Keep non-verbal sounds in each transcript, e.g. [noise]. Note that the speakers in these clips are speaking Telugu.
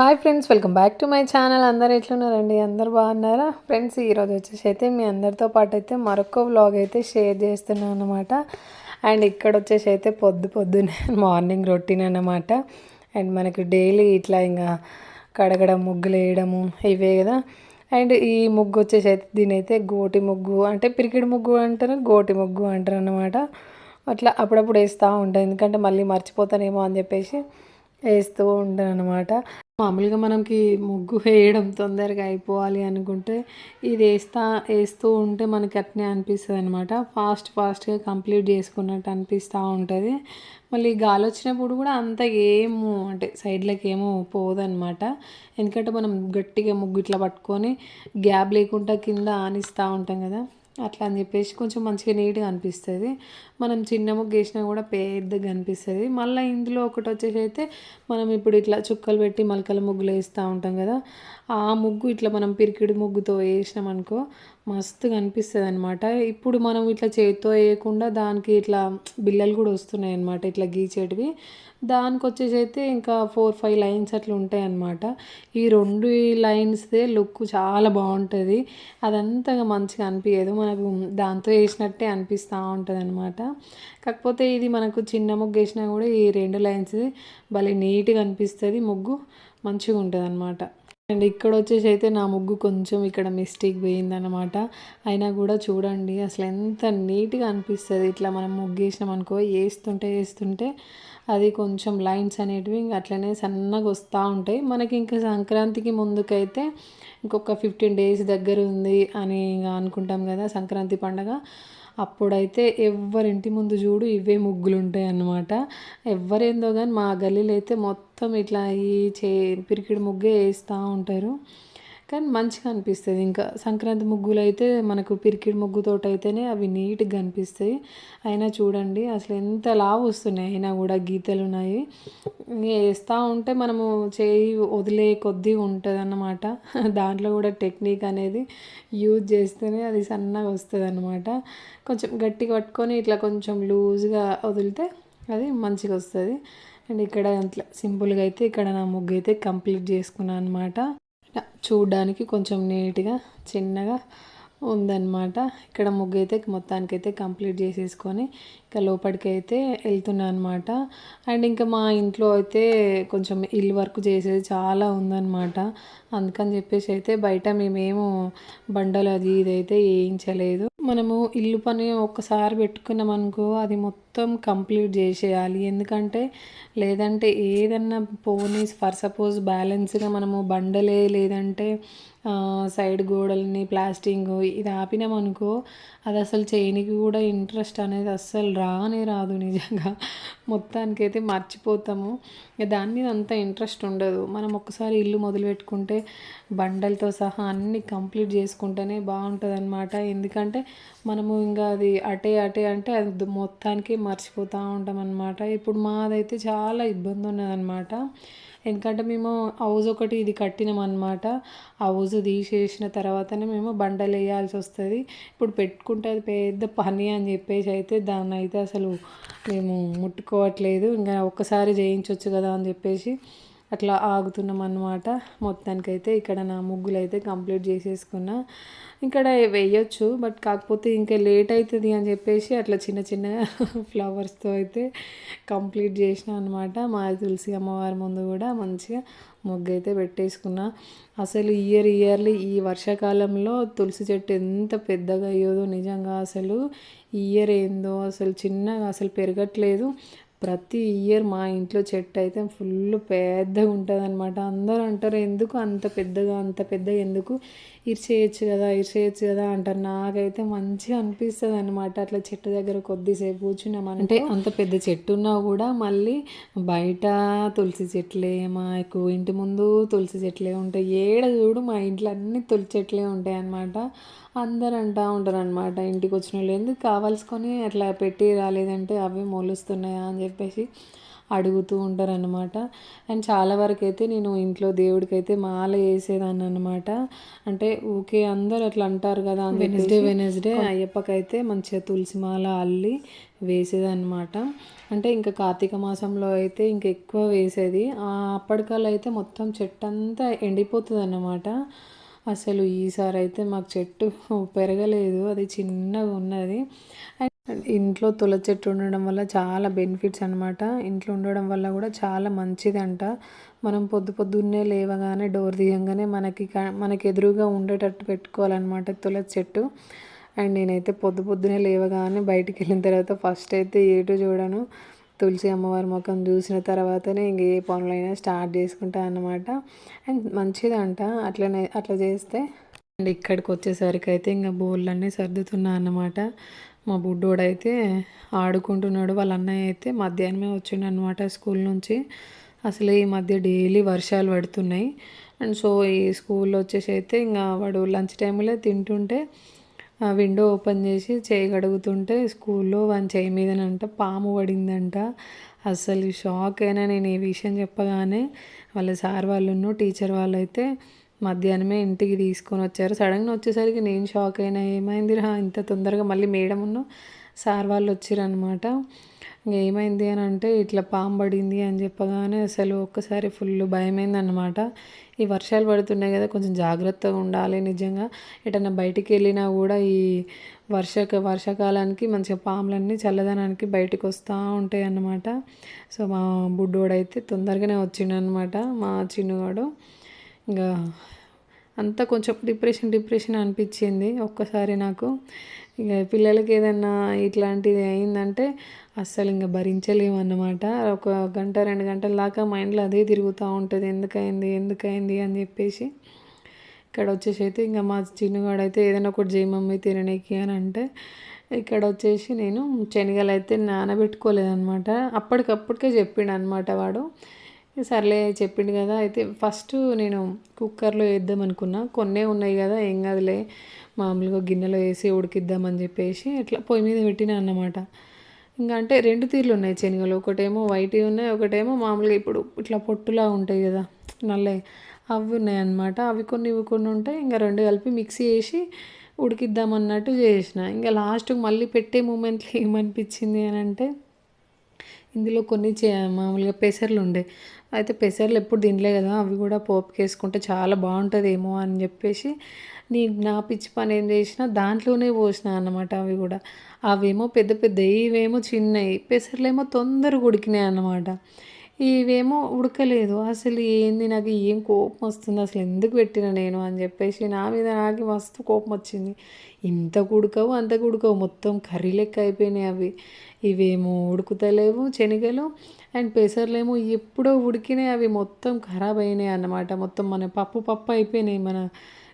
Hi friends welcome back to my channel అందరు ఎట్లున్నారండి? అందరు బాగున్నారా? ఫ్రెండ్స్ ఈరోజు వచ్చేసి అయితే మీ అందరితో పాటు అయితే మరొక వ్లాగ్ అయితే షేర్ చేస్తున్నాను అనమాట అండ్ ఇక్కడ వచ్చేసి అయితే పొద్దు పొద్దునే మార్నింగ్ రొటీన్ అనమాట అండ్ మనకు డైలీ ఇట్లా ఇంకా కడగడం ముగ్గులు వేయడము ఇవే కదా. అండ్ ఈ ముగ్గు వచ్చేసి అయితే దీని అయితే గోటి ముగ్గు అంటే పిరికిడి ముగ్గు అంటారు గోటి ముగ్గు అంటారు అనమాట అట్లా అప్పుడప్పుడు వేస్తూ ఉంటాను ఎందుకంటే మళ్ళీ మర్చిపోతానేమో అని చెప్పేసి వేస్తూ ఉంటాను అనమాట మామూలుగా మనకి ముగ్గు వేయడం తొందరగా అయిపోవాలి అనుకుంటే ఇది వేస్తా వేస్తూ ఉంటే మనకి అట్నే అనిపిస్తుంది అనమాట ఫాస్ట్ ఫాస్ట్గా కంప్లీట్ చేసుకున్నట్టు అనిపిస్తూ ఉంటుంది. మళ్ళీ గాలి వచ్చినప్పుడు కూడా అంత ఏము అంటే సైడ్లకి ఏమో పోదనమాట ఎందుకంటే మనం గట్టిగా ముగ్గు ఇట్లా పట్టుకొని గ్యాప్ లేకుండా కింద ఆనిస్తూ ఉంటాం కదా. అట్లా అని చెప్పేసి కొంచెం మంచిగా నీట్గా అనిపిస్తుంది. మనం చిన్న ముగ్గు వేసినా కూడా పెద్దగా అనిపిస్తుంది. మళ్ళీ ఇందులో ఒకటి వచ్చేసి అయితే మనం ఇప్పుడు ఇట్లా చుక్కలు పెట్టి మలకల ముగ్గులు వేస్తూ ఉంటాం కదా ఆ ముగ్గు ఇట్లా మనం పిరికిడి ముగ్గుతో వేసినాం అనుకో మస్తుగా అనిపిస్తుంది అనమాట ఇప్పుడు మనం ఇట్లా చేతితో వేయకుండా దానికి ఇట్లా బిల్లలు కూడా వస్తున్నాయి అనమాట ఇట్లా గీచేటివి. దానికి వచ్చేసి అయితే ఇంకా ఫోర్ ఫైవ్ లైన్స్ అట్లా ఉంటాయి అన్నమాట ఈ రెండు లైన్స్దే లుక్ చాలా బాగుంటుంది. అదంతా మంచిగా అనిపించదు మనకు దాంతో వేసినట్టే అనిపిస్తూ ఉంటుంది అనమాట కాకపోతే ఇది మనకు చిన్న ముగ్గు వేసినా కూడా ఈ రెండు లైన్స్ భలే నీట్గా అనిపిస్తుంది. ముగ్గు మంచిగా ఉంటుంది అనమాట అండ్ ఇక్కడ వచ్చేసి అయితే నా ముగ్గు కొంచెం ఇక్కడ మిస్టేక్ పోయిందనమాట అయినా కూడా చూడండి అసలు ఎంత నీట్గా అనిపిస్తుంది. ఇట్లా మనం ముగ్గు వేసినాం అనుకో వేస్తుంటే వేస్తుంటే అది కొంచెం లైన్స్ అనేటివి అట్లనే సన్నగా వస్తూ ఉంటాయి. మనకి ఇంకా సంక్రాంతికి ముందుకైతే ఇంకొక ఫిఫ్టీన్ డేస్ దగ్గర ఉంది అని అనుకుంటాం కదా సంక్రాంతి పండగ. అప్పుడైతే ఎవరింటి ముందు చూడు ఇవే ముగ్గులు ఉంటాయి అన్నమాట. ఎవరేందో కానీ మా గల్లీలో అయితే మొత్తం ఇట్లా ఈ చే పిరికిడి ముగ్గే వేస్తూ ఉంటారు. కానీ మంచిగా అనిపిస్తుంది. ఇంకా సంక్రాంతి ముగ్గులు అయితే మనకు పిరికిడి ముగ్గుతోటి అయితేనే అవి నీట్గా అనిపిస్తాయి అయినా చూడండి అసలు ఎంత లావు వస్తున్నాయి. అయినా కూడా గీతలు ఉన్నాయి. వేస్తూ ఉంటే మనము చేయి వదిలే కొద్దీ ఉంటుంది అన్నమాట [laughs] దాంట్లో కూడా టెక్నిక్ అనేది యూజ్ చేస్తేనే అది సన్నగా వస్తుంది అనమాట కొంచెం గట్టిగా పట్టుకొని ఇట్లా కొంచెం లూజ్గా వదిలితే అది మంచిగా వస్తుంది. అండ్ ఇక్కడ అట్లా సింపుల్గా అయితే ఇక్కడ నా ముగ్గు అయితే కంప్లీట్ చేసుకున్నాను అనమాట చూడ్డానికి కొంచెం నీట్గా చిన్నగా ఉందన్నమాట. ఇక్కడ ముగ్గు అయితే మొత్తానికైతే కంప్లీట్ చేసేసుకొని ఇంకా లోపలికి అయితే అనమాట అండ్ ఇంకా మా ఇంట్లో అయితే కొంచెం ఇల్లు వర్క్ చేసేది చాలా ఉందన్నమాట. అందుకని చెప్పేసి అయితే బయట మేమేమో బండలు అది ఇదైతే వేయించలేదు మనము ఇల్లు పని ఒక్కసారి పెట్టుకున్నాం అనుకో అది మొత్తం కంప్లీట్ చేసేయాలి. ఎందుకంటే లేదంటే ఏదన్నా పోనీ ఫర్ సపోజ్ బ్యాలెన్స్గా మనము బండలే లేదంటే సైడ్ గోడల్ని ప్లాస్టింగ్ ఇది ఆపినామనుకో అది అసలు చేయనికి కూడా ఇంట్రెస్ట్ అనేది అస్సలు రానే రాదు నిజంగా. మొత్తానికైతే మర్చిపోతాము. దాని మీద అంత ఇంట్రెస్ట్ ఉండదు. మనం ఒక్కసారి ఇల్లు మొదలు పెట్టుకుంటే బండలతో సహా అన్నీ కంప్లీట్ చేసుకుంటేనే బాగుంటుంది అనమాట ఎందుకంటే మనము ఇంకా అది అటే అటే అంటే అది మొత్తానికి మర్చిపోతూ ఉంటాం అనమాట ఇప్పుడు మాదైతే చాలా ఇబ్బంది ఉన్నదన్నమాట. ఎందుకంటే మేము హౌస్ ఒకటి ఇది కట్టినాం అనమాట హౌజ్ తీసేసిన తర్వాతనే మేము బండలు వేయాల్సి వస్తుంది. ఇప్పుడు పెట్టుకుంటే అది పెద్ద పని అని చెప్పేసి అయితే దాన్ని అయితే అసలు మేము ముట్టుకోవట్లేదు. ఇంకా ఒక్కసారి చేయించవచ్చు కదా అని చెప్పేసి అట్లా ఆగుతున్నాం అన్నమాట మొత్తానికైతే ఇక్కడ నా ముగ్గులు అయితే కంప్లీట్ చేసేసుకున్నా. ఇక్కడ వేయొచ్చు బట్ కాకపోతే ఇంకా లేట్ అవుతుంది అని చెప్పేసి అట్లా చిన్న చిన్నగా [laughs] ఫ్లవర్స్తో అయితే కంప్లీట్ చేసిన అనమాట మా తులసి అమ్మవారి ముందు కూడా మంచిగా ముగ్గు అయితే పెట్టేసుకున్నా. అసలు ఇయర్ ఇయర్లీ ఈ వర్షాకాలంలో తులసి చెట్టు ఎంత పెద్దగా అయ్యేదో నిజంగా అసలు ఇయర్ ఏందో అసలు చిన్నగా అసలు పెరగట్లేదు. ప్రతి ఇయర్ మా ఇంట్లో చెట్టు అయితే ఫుల్ పెద్దగా ఉంటుంది అనమాట అందరూ అంటారు ఎందుకు అంత పెద్దగా అంత పెద్దగా ఎందుకు? ఇరిచేయచ్చు కదా ఇరిచేయచ్చు కదా అంటారు. నాకైతే మంచిగా అనిపిస్తుంది అనమాట అట్లా చెట్టు దగ్గర కొద్దిసేపు కూర్చున్నాం అంటే అంత పెద్ద చెట్టు ఉన్నా కూడా మళ్ళీ బయట తులసి చెట్లే మా ఎక్కువ ఇంటి ముందు తులసి చెట్లే ఉంటాయి. ఏడ చూడు మా ఇంట్లో అన్ని తులసి చెట్లే ఉంటాయి అనమాట అందరు అంటూ ఉంటారు అనమాట ఇంటికి వచ్చిన వాళ్ళు ఎందుకు కావాల్సుకొని అట్లా పెట్టి రాలేదంటే అవి మొలుస్తున్నాయా? అని చెప్పేసి. అడుగుతూ ఉంటారు అనమాట అండ్ చాలా వరకు అయితే నేను ఇంట్లో దేవుడికి అయితే మాల వేసేదాన్ని అనమాట అంటే ఊకే అందరు అట్లా అంటారు కదా వెనస్డే వెనస్డే అయ్యప్పకైతే మంచిగా తులసి మాల అల్లి వేసేదన్నమాట. అంటే ఇంకా కార్తీక మాసంలో అయితే ఇంకా ఎక్కువ వేసేది. అప్పటికల్లా అయితే మొత్తం చెట్టు అంతా ఎండిపోతుంది అన్నమాట అసలు ఈసారి అయితే మాకు చెట్టు పెరగలేదు. అది చిన్నగా ఉన్నది. అండ్ ఇంట్లో తుల చెట్టు ఉండడం వల్ల చాలా బెనిఫిట్స్ అనమాట ఇంట్లో ఉండడం వల్ల కూడా చాలా మంచిదంట. మనం పొద్దు పొద్దున్నే లేవగానే డోర్ తీయంగానే మనకి మనకి ఎదురుగా ఉండేటట్టు పెట్టుకోవాలన్నమాట తులసి చెట్టు. అండ్ నేనైతే పొద్దు పొద్దునే లేవగానే బయటికి వెళ్ళిన తర్వాత ఫస్ట్ అయితే ఏటు చూడను. తులసి అమ్మవారి ముఖం చూసిన తర్వాతనే ఇంక ఏ పనులైనా స్టార్ట్ చేసుకుంటా అన్నమాట. అండ్ మంచిదంట అట్లనే అట్లా చేస్తే. అండ్ ఇక్కడికి వచ్చేసరికి అయితే ఇంకా బోళ్ళన్నీ సర్దుతున్నా అన్నమాట. మా బుడ్డోడైతే ఆడుకుంటున్నాడు. వాళ్ళ అన్నయ్య అయితే మధ్యాహ్నమే వచ్చిండు అనమాట స్కూల్ నుంచి. అసలు ఈ మధ్య డైలీ వర్షాలు పడుతున్నాయి. అండ్ సో ఈ స్కూల్లో వచ్చేసి అయితే ఇంకా వాడు లంచ్ టైంలో తింటుంటే విండో ఓపెన్ చేసి చేయి కడుగుతుంటే స్కూల్లో వన్ చేయి మీదనంట పాము పడిందంట. అసలు షాక్ అయినా నేను ఈ విషయం చెప్పగానే వాళ్ళ సార్ వాళ్ళు టీచర్ వాళ్ళు అయితే మధ్యాహ్నమే ఇంటికి తీసుకొని వచ్చారు. సడన్గా వచ్చేసరికి నేను షాక్ అయినా ఏమైంది రా ఇంత తొందరగా మళ్ళీ మేడం ఉన్న సార్ వాళ్ళు వచ్చారనమాట ఏమైంది అని అంటే ఇట్లా పాము పడింది అని చెప్పగానే అసలు ఒక్కసారి ఫుల్ భయమైంది అనమాట ఈ వర్షాలు పడుతున్నాయి కదా కొంచెం జాగ్రత్తగా ఉండాలి నిజంగా. ఎటన్నా బయటికి వెళ్ళినా కూడా ఈ వర్షక వర్షాకాలానికి మంచిగా పాములన్నీ చల్లదనానికి బయటకు వస్తూ ఉంటాయి అన్నమాట. సో మా బుడ్డోడైతే తొందరగానే వచ్చిండనమాట మా చిన్నవాడు. ఇంకా అంతా కొంచెం డిప్రెషన్ డిప్రెషన్ అనిపించింది ఒక్కసారి నాకు. ఇక పిల్లలకి ఏదన్నా ఇట్లాంటిది అయిందంటే అస్సలు ఇంకా భరించలేము అన్నమాట ఒక గంట రెండు గంటల దాకా మైండ్లో అదే తిరుగుతూ ఉంటుంది. ఎందుకైంది ఎందుకైంది అని చెప్పేసి ఇక్కడ వచ్చేసి అయితే ఇంకా మా చిన్నగాడు అయితే ఏదైనా ఒకటి చేయి తిననీకి అని అంటే ఇక్కడ వచ్చేసి నేను శనగలు అయితే నానబెట్టుకోలేదన్నమాట. అప్పటికప్పటికే చెప్పిండు అనమాట వాడు. సర్లే చెప్పిండు కదా. అయితే ఫస్ట్ నేను కుక్కర్లో వేద్దాం అనుకున్నా. కొన్నే ఉన్నాయి కదా ఏం కాదులే. మామూలుగా గిన్నెలో వేసి ఉడికిద్దామని చెప్పేసి అట్లా పొయ్యి మీద పెట్టినా అన్నమాట. ఇంకా అంటే రెండు తీర్లు ఉన్నాయి శనగలు. ఒకటేమో వైట్ ఉన్నాయి ఒకటేమో మామూలుగా ఇప్పుడు ఇట్లా పొట్టులా ఉంటాయి కదా. నల్లే. అవి ఉన్నాయి అన్నమాట. అవి కొన్ని ఇవి కొన్ని ఉంటాయి ఇంకా రెండు కలిపి మిక్సీ వేసి ఉడికిద్దాం అన్నట్టు చేసిన. ఇంకా లాస్ట్కి మళ్ళీ పెట్టే మూమెంట్లో ఏమనిపించింది అని అంటే ఇందులో కొన్ని చే మామూలుగా పెసర్లు ఉండే. అయితే పెసర్లు ఎప్పుడు తినలే కదా అవి కూడా పోపు వేసుకుంటే చాలా బాగుంటుందేమో అని చెప్పేసి నీ నా పిచ్చి పని ఏం చేసినా దాంట్లోనే పోసిన అన్నమాట అవి కూడా. అవేమో పెద్ద పెద్ద ఇవేమో చిన్నవి పెసర్లేమో తొందరగా ఉడికినాయి అన్నమాట. ఇవేమో ఉడకలేదు అసలు ఏంది నాకు ఏం కోపం వస్తుంది అసలు ఎందుకు పెట్టిన నేను అని చెప్పేసి నా మీద నాకు మస్తు కోపం వచ్చింది. ఇంత కుడకవు అంత కుడకవు మొత్తం కర్రీ లెక్క అయిపోయినాయి అవి. ఇవేమో ఉడుకుతలేవు శనగలు అండ్ పెసర్లేమో ఎప్పుడో ఉడికినాయి అవి మొత్తం ఖరాబ్ అయినాయి అన్నమాట. మొత్తం మన పప్పు పప్పు అయిపోయినాయి మన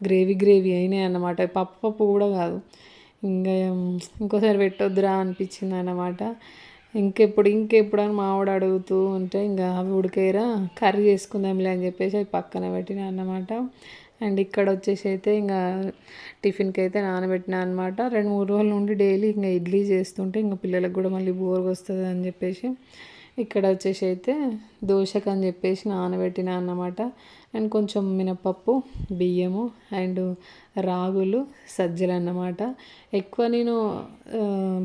గ్రేవీ గ్రేవీ అయినాయి అన్నమాట. పప్పు పప్పు కూడా కాదు. ఇంకా ఇంకోసారి పెట్టొద్దురా అనిపించింది అన్నమాట. ఇంకెప్పుడు ఇంకెప్పుడు అని మావాడు అడుగుతూ ఉంటే ఇంకా అవి ఉడికేరా కర్రీ చేసుకుందాంలే అని చెప్పేసి అవి పక్కన పెట్టిన అన్నమాట. అండ్ ఇక్కడ వచ్చేసి అయితే ఇంకా టిఫిన్కి అయితే నానబెట్టిన అనమాట రెండు మూడు రోజుల నుండి డైలీ ఇంకా ఇడ్లీ చేస్తుంటే ఇంకా పిల్లలకు కూడా మళ్ళీ బోర్గా వస్తుంది అని చెప్పేసి ఇక్కడ వచ్చేసి అయితే దోశకు అని చెప్పేసి నానబెట్టిన అన్నమాట. అండ్ కొంచెం మినపప్పు బియ్యము అండ్ రాగులు సజ్జలు అన్నమాట ఎక్కువ నేను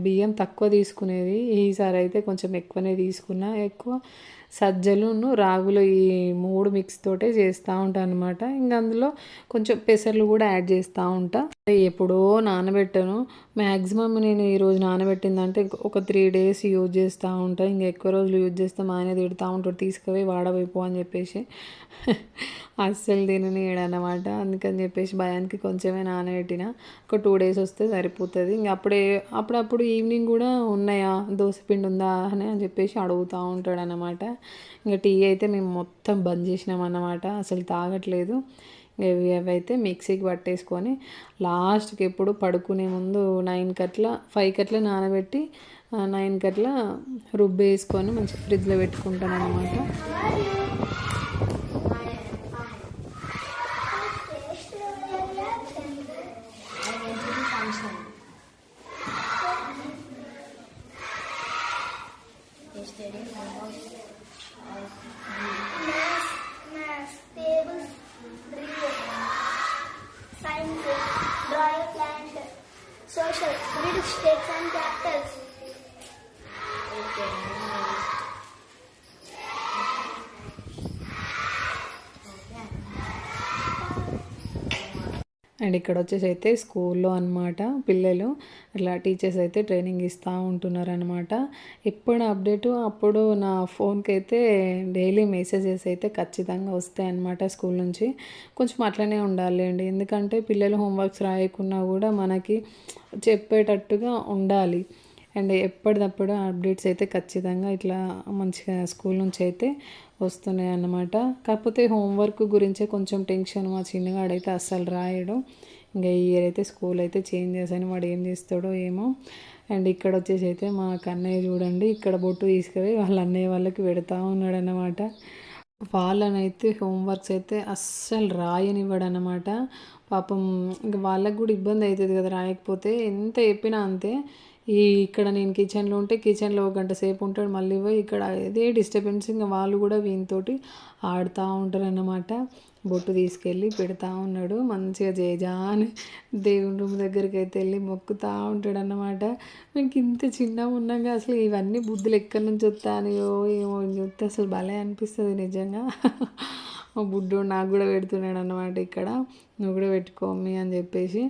బియ్యం తక్కువ తీసుకునేది. ఈసారి అయితే కొంచెం ఎక్కువనే తీసుకున్నా. ఎక్కువ సజ్జలును రాగులు ఈ మూడు మిక్స్ తోటే చేస్తూ ఉంటాను అనమాట ఇంకా అందులో కొంచెం పెసర్లు కూడా యాడ్ చేస్తూ ఉంటా. ఎప్పుడో నానబెట్టాను. మ్యాక్సిమం నేను ఈరోజు నానబెట్టిందంటే ఒక త్రీ డేస్ యూజ్ చేస్తూ ఉంటాను ఇంకా ఎక్కువ రోజులు యూజ్ చేస్తే మా ఆయన తిడుతూ ఉంటాడు తీసుకుపోయి వాడవైపో అని చెప్పేసి. [laughs] అస్సలు తిననీయడనమాట అందుకని చెప్పేసి భయానికి కొంచెమే నానబెట్టిన. ఒక టూ డేస్ వస్తే సరిపోతుంది. ఇంక అప్పుడే అప్పుడప్పుడు ఈవినింగ్ కూడా ఉన్నాయా? పిండి ఉందా అని అని చెప్పేసి అడుగుతూ ఉంటాడు అనమాట ఇంకా టీ అయితే మేము మొత్తం బంద్ చేసినాం అన్నమాట. అసలు తాగట్లేదు. ఇవి అయితే మిక్సీకి పట్టేసుకొని లాస్ట్కి ఎప్పుడు పడుకునే ముందు నైన్ కట్ల ఫైవ్ కట్ల నానబెట్టి నైన్ కట్ల రుబ్బేసుకొని మంచి ఫ్రిడ్జ్లో పెట్టుకుంటాను అనమాట royal calendar, social, British states and capitals. Okay. And ఇక్కడ వచ్చేసి అయితే స్కూల్లో అనమాట పిల్లలు. ఇట్లా టీచర్స్ అయితే ట్రైనింగ్ ఇస్తూ ఉంటున్నారు అనమాట ఎప్పుడు అప్డేటు? అప్పుడు నా ఫోన్కి అయితే డైలీ మెసేజెస్ అయితే ఖచ్చితంగా వస్తాయి అనమాట స్కూల్ నుంచి. కొంచెం అట్లనే ఉండాలి అండి. ఎందుకంటే పిల్లలు హోంవర్క్స్ రాయకున్నా కూడా మనకి చెప్పేటట్టుగా ఉండాలి. అండ్ ఎప్పటికప్పుడు అప్డేట్స్ అయితే ఖచ్చితంగా ఇట్లా మంచిగా స్కూల్ నుంచి అయితే వస్తున్నాయి అన్నమాట. కాకపోతే హోంవర్క్ గురించే కొంచెం టెన్షన్ మా చిన్నగాడైతే అస్సలు రాయడు. ఇంకా ఈ ఇయర్ అయితే స్కూల్ అయితే చేంజ్ చేశాను. వాడు ఏం చేస్తాడో ఏమో. అండ్ ఇక్కడ వచ్చేసి అయితే మా కన్నయ్య చూడండి ఇక్కడ బొట్టు తీసుకుపోయి వాళ్ళ అన్నయ్య వాళ్ళకి పెడతా ఉన్నాడు అన్నమాట వాళ్ళనైతే హోంవర్క్స్ అయితే అస్సలు రాయనివ్వడు అనమాట పాపం ఇంక వాళ్ళకు కూడా ఇబ్బంది అవుతుంది కదా రాయకపోతే. ఎంత చెప్పినా అంతే. ఈ ఇక్కడ నేను కిచెన్లో ఉంటే కిచెన్లో ఒక గంట సేపు ఉంటాడు. మళ్ళీ పోయి ఇక్కడ అదే డిస్టర్బెన్స్ ఇంకా వాళ్ళు కూడా వీనితోటి ఆడుతూ ఉంటారు అన్నమాట బొట్టు తీసుకెళ్ళి పెడతా ఉన్నాడు. మంచిగా జేజా అని దేవుని రూమ్ దగ్గరికి అయితే వెళ్ళి మొక్కుతూ ఉంటాడు అన్నమాట మీకు ఇంత చిన్నగా ఉన్నాగా అసలు ఇవన్నీ బుద్ధులు ఎక్కడి నుంచి వస్తాయో ఏమో చూస్తే అసలు భలే అనిపిస్తుంది నిజంగా. మా బుడ్డు నాకు కూడా పెడుతున్నాడు అనమాట ఇక్కడ. నువ్వు కూడా పెట్టుకో మమ్మీ అని చెప్పేసి.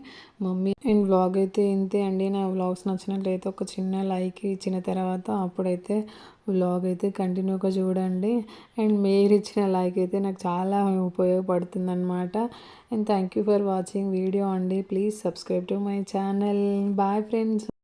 మమ్మీ అండ్ వ్లాగ్ అయితే ఇంతే అండి. నా వ్లాగ్స్ నచ్చినట్లయితే ఒక చిన్న లైక్ ఇచ్చిన తర్వాత అప్పుడైతే వ్లాగ్ అయితే కంటిన్యూగా చూడండి. అండ్ మీరు ఇచ్చిన లైక్ అయితే నాకు చాలా ఉపయోగపడుతుంది అనమాట and thank you for watching video అండి. Please subscribe to my channel bye friends